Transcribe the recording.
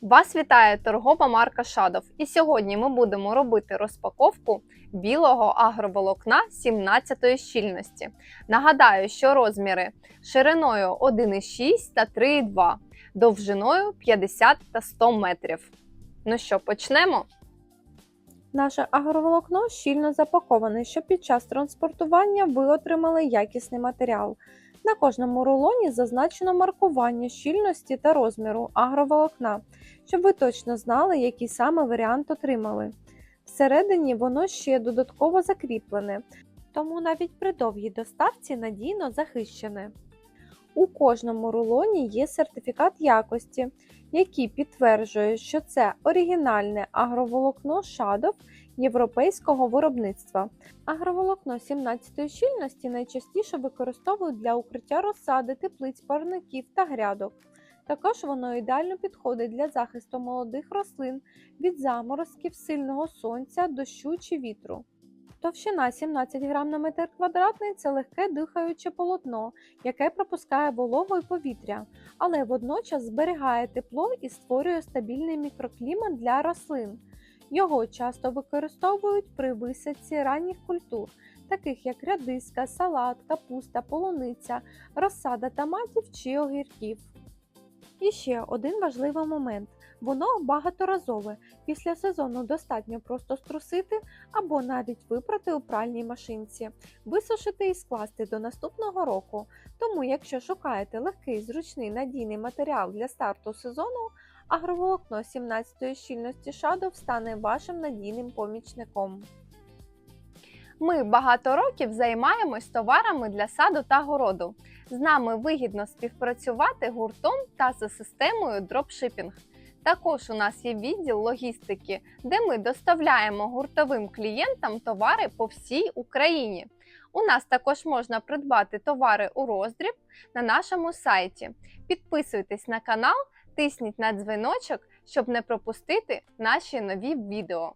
Вас вітає торгова марка Шадов. І сьогодні ми будемо робити розпаковку білого агроволокна 17 щільності. Нагадаю, що розміри шириною 1,6 та 3,2, довжиною 50 та 100 метрів. Ну що, почнемо? Наше агроволокно щільно запаковане, щоб під час транспортування ви отримали якісний матеріал. На кожному рулоні зазначено маркування щільності та розміру агроволокна, щоб ви точно знали, який саме варіант отримали. Всередині воно ще додатково закріплене, тому навіть при довгій доставці надійно захищене. У кожному рулоні є сертифікат якості, який підтверджує, що це оригінальне агроволокно Шадов європейського виробництва. Агроволокно 17 щільності найчастіше використовують для укриття розсади, теплиць, парників та грядок. Також воно ідеально підходить для захисту молодих рослин від заморозків, сильного сонця, дощу чи вітру. Товщина 17 грам на метр квадратний це легке дихаюче полотно, яке пропускає вологу і повітря, але водночас зберігає тепло і створює стабільний мікроклімат для рослин. Його часто використовують при висадці ранніх культур, таких як рядиска, салат, капуста, полуниця, розсада томатів чи огірків. І ще один важливий момент: воно багаторазове. Після сезону достатньо просто струсити або навіть випрати у пральній машинці, висушити і скласти до наступного року. Тому, якщо шукаєте легкий, зручний надійний матеріал для старту сезону, агроволокно 17-ї щільності Shadow стане вашим надійним помічником. Ми багато років займаємось товарами для саду та городу. З нами вигідно співпрацювати гуртом та за системою дропшипінг. Також у нас є відділ логістики, де ми доставляємо гуртовим клієнтам товари по всій Україні. У нас також можна придбати товари у роздріб на нашому сайті. Підписуйтесь на канал, тисніть на дзвіночок, щоб не пропустити наші нові відео.